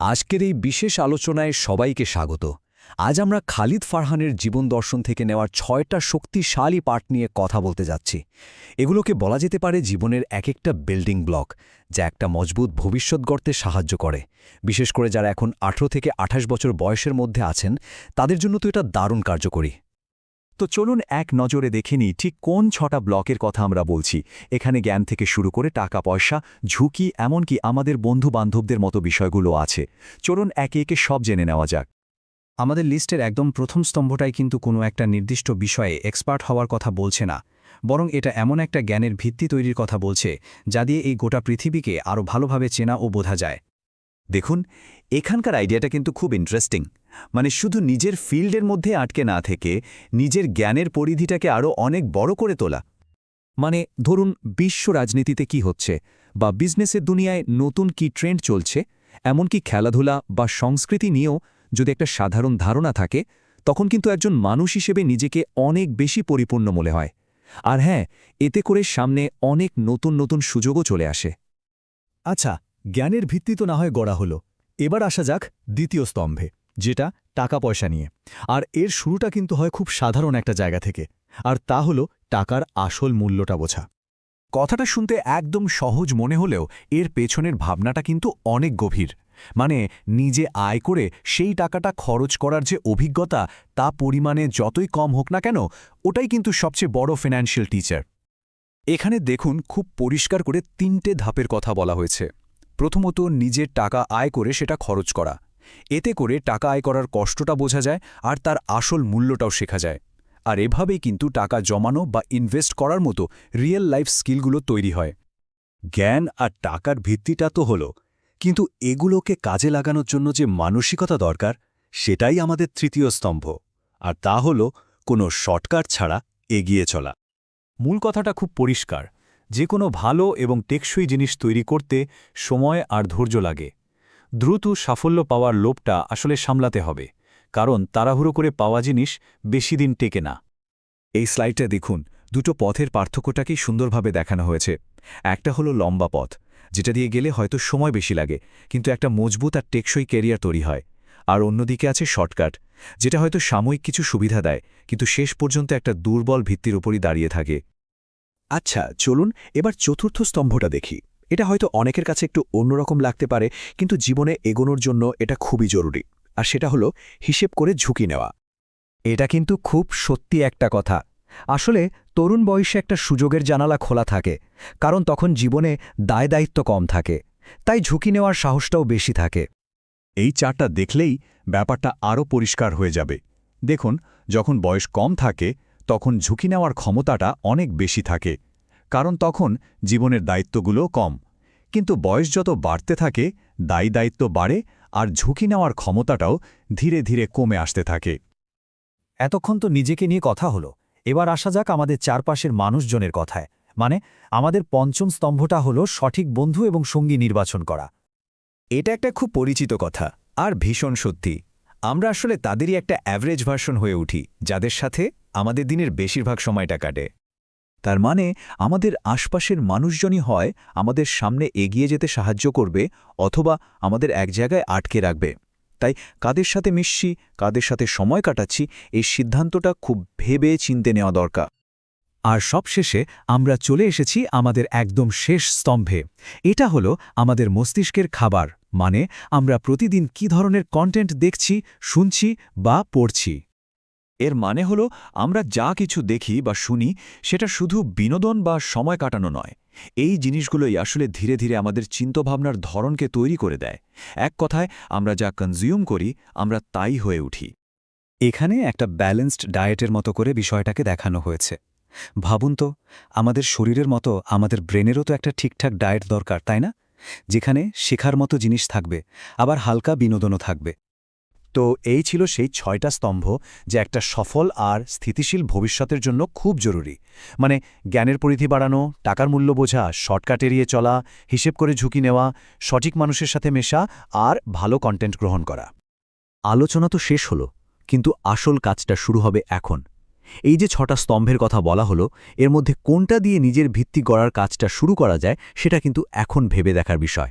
আজকের এই বিশেষ আলোচনায় সবাইকে স্বাগত। আজ আমরা খালিদ ফারহানের জীবন দর্শন থেকে নেওয়ার ছয়টা শক্তিশালী পাঠ নিয়ে কথা বলতে যাচ্ছি। এগুলোকে বলা যেতে পারে জীবনের এক একটা বিল্ডিং ব্লক, যা একটা মজবুত ভবিষ্যৎ গড়তে সাহায্য করে। বিশেষ করে যারা এখন আঠেরো থেকে আঠাশ বছর বয়সের মধ্যে আছেন, তাদের জন্য তো এটা দারুণ কার্যকরী। তো চলুন এক নজরে দেখে নিই ঠিক কোন ছটা ব্লকের কথা আমরা বলছি। এখানে জ্ঞান থেকে শুরু করে টাকা, পয়সা, ঝুঁকি, এমনকি আমাদের বন্ধু বান্ধবদের মতো বিষয়গুলো আছে। চলুন একে একে সব জেনে নেওয়া যাক। আমাদের লিস্টের একদম প্রথম স্তম্ভটাই কিন্তু কোনো একটা নির্দিষ্ট বিষয়ে এক্সপার্ট হওয়ার কথা বলছে না, বরং এটা এমন একটা জ্ঞানের ভিত্তি তৈরির কথা বলছে, যা দিয়ে এই গোটা পৃথিবীকে আরও ভালোভাবে চেনা ও বোঝা যায়। দেখুন, এখানকার আইডিয়াটা কিন্তু খুব ইন্টারেস্টিং মানে শুধু নিজের ফিল্ডের মধ্যে আটকে না থেকে নিজের জ্ঞানের পরিধিটাকে আরও অনেক বড় করে তোলা। মানে ধরুন, বিশ্ব রাজনীতিতে কি হচ্ছে বা বিজনেসের দুনিয়ায় নতুন কি ট্রেন্ড চলছে, এমনকি খেলাধুলা বা সংস্কৃতি নিয়েও যদি একটা সাধারণ ধারণা থাকে, তখন কিন্তু একজন মানুষ হিসেবে নিজেকে অনেক বেশি পরিপূর্ণ মনে হয়। আর হ্যাঁ এতে করে সামনে অনেক নতুন নতুন সুযোগও চলে আসে। আচ্ছা জ্ঞানের ভিত্তি তো না হয় গড়া হলো। এবার আসা যাক দ্বিতীয় স্তম্ভে। যেটা টাকা পয়সা নিয়ে। আর এর শুরুটা কিন্তু হয় খুব সাধারণ একটা জায়গা থেকে। আর তা হলো টাকার আসল মূল্যটা বোঝা। কথাটা শুনতে একদম সহজ মনে হলেও এর পেছনের ভাবনাটা কিন্তু অনেক গভীর। মানে নিজে আয় করে সেই টাকাটা খরচ করার যে অভিজ্ঞতা, তা পরিমাণে যতই কম হোক না কেন, ওটাই কিন্তু সবচেয়ে বড় ফিনান্সিয়াল টিচার এখানে দেখুন খুব পরিষ্কার করে তিনটে ধাপের কথা বলা হয়েছে। প্রথমত নিজের টাকা আয় করে সেটা খরচ করা। এতে করে টাকা আয় করার কষ্টটা বোঝা যায় আর তার আসল মূল্যটাও শেখা যায়। আর এভাবেই কিন্তু টাকা জমানো বা ইনভেস্ট করার মতো রিয়েল লাইফ স্কিলগুলো তৈরি হয়। জ্ঞান আর টাকার ভিত্তিটা তো হলো। কিন্তু এগুলোকে কাজে লাগানোর জন্য যে মানসিকতা দরকার, সেটাই আমাদের তৃতীয় স্তম্ভ। আর তা হল কোনো শর্টকাট ছাড়া এগিয়ে চলা। মূল কথাটা খুব পরিষ্কার। যে কোনো ভালো এবং টেকসই জিনিস তৈরি করতে সময় আর ধৈর্য লাগে। দ্রুত সাফল্য পাওয়ার লোভটা আসলে সামলাতে হবে, কারণ তাড়াহুড়ো করে পাওয়া জিনিস বেশি দিন টেকে না। এই স্লাইডটা দেখুন, দুটো পথের পার্থক্যটাকেই সুন্দরভাবে দেখানো হয়েছে। একটা হলো লম্বা পথ, যেটা দিয়ে গেলে হয়তো সময় বেশি লাগে, কিন্তু একটা মজবুত আর টেকসই ক্যারিয়ার তৈরি হয়। আর অন্যদিকে আছে শর্টকাট, যেটা হয়তো সাময়িক কিছু সুবিধা দেয়, কিন্তু শেষ পর্যন্ত একটা দুর্বল ভিত্তির উপরই দাঁড়িয়ে থাকে। আচ্ছা চলুন এবার চতুর্থ স্তম্ভটা দেখি। এটা হয়তো অনেকের কাছে একটু অন্যরকম লাগতে পারে, কিন্তু জীবনে এগোনোর জন্য এটা খুবই জরুরি। আর সেটা হলো হিসেব করে ঝুঁকি নেওয়া। এটা কিন্তু খুব সত্যি একটা কথা। আসলে তরুণ বয়সে একটা সুযোগের জানালা খোলা থাকে, কারণ তখন জীবনে দায় দায়িত্ব কম থাকে, তাই ঝুঁকি নেওয়ার সাহসটাও বেশি থাকে। এই চারটা দেখলেই ব্যাপারটা আরও পরিষ্কার হয়ে যাবে। দেখুন, যখন বয়স কম থাকে, তখন ঝুঁকি নেওয়ার ক্ষমতাটা অনেক বেশি থাকে। কারণ তখন জীবনের দায়িত্বগুলো কম। কিন্তু বয়স যত বাড়তে থাকে, দায়ী দায়িত্ব বাড়ে আর ঝুঁকি নেওয়ার ক্ষমতাটাও ধীরে ধীরে কমে আসতে থাকে। এতক্ষণ তো নিজেকে নিয়ে কথা হলো। এবার আসা যাক আমাদের চারপাশের মানুষজনের কথায়। মানে আমাদের পঞ্চম স্তম্ভটা হলো সঠিক বন্ধু এবং সঙ্গী নির্বাচন করা। এটা একটা খুব পরিচিত কথা আর ভীষণ সত্যি। আমরা আসলে তাদেরই একটা অ্যাভারেজ ভার্সন হয়ে উঠি, যাদের সাথে আমাদের দিনের বেশিরভাগ সময়টা কাটে। তার মানে আমাদের আশপাশের মানুষজনই হয় আমাদের সামনে এগিয়ে যেতে সাহায্য করবে অথবা আমাদের এক জায়গায় আটকে রাখবে। তাই কাদের সাথে মিশছি, কাদের সাথে সময় কাটাচ্ছি, এই সিদ্ধান্তটা খুব ভেবে চিনতে নেওয়া দরকার। আর সবশেষে আমরা চলে এসেছি আমাদের একদম শেষ স্তম্ভে। এটা হলো আমাদের মস্তিষ্কের খাবার মানে আমরা প্রতিদিন কি ধরনের কন্টেন্ট দেখছি, শুনছি বা পড়ছি। এর মানে হল, আমরা যা কিছু দেখি বা শুনি, সেটা শুধু বিনোদন বা সময় কাটানো নয়। এই জিনিসগুলোই আসলে ধীরে ধীরে আমাদের চিন্তাভাবনার ধরনকে তৈরি করে দেয়। এক কথায়, আমরা যা কনজিউম করি, আমরা তাই হয়ে উঠি। এখানে একটা ব্যালেন্সড ডায়েটের মতো করে বিষয়টাকে দেখানো হয়েছে। ভাবুন তো, আমাদের শরীরের মতো আমাদের ব্রেনেরও তো একটা ঠিকঠাক ডায়েট দরকার, তাই না? যেখানে শেখার মতো জিনিস থাকবে, আবার হালকা বিনোদনও থাকবে। তো এই ছিল সেই ছয়টা স্তম্ভ যে একটা সফল আর স্থিতিশীল ভবিষ্যতের জন্য খুব জরুরি। মানে জ্ঞানের পরিধি বাড়ানো, টাকার মূল্য বোঝা, শর্টকাট এড়িয়ে চলা, হিসেব করে ঝুঁকি নেওয়া, সঠিক মানুষের সাথে মেশা আর ভালো কন্টেন্ট গ্রহণ করা। আলোচনা তো শেষ হলো, কিন্তু আসল কাজটা শুরু হবে এখন। এই যে ছটা স্তম্ভের কথা বলা হলো, এর মধ্যে কোনটা দিয়ে নিজের ভিত্তি গড়ার কাজটা শুরু করা যায়, সেটা কিন্তু এখন ভেবে দেখার বিষয়।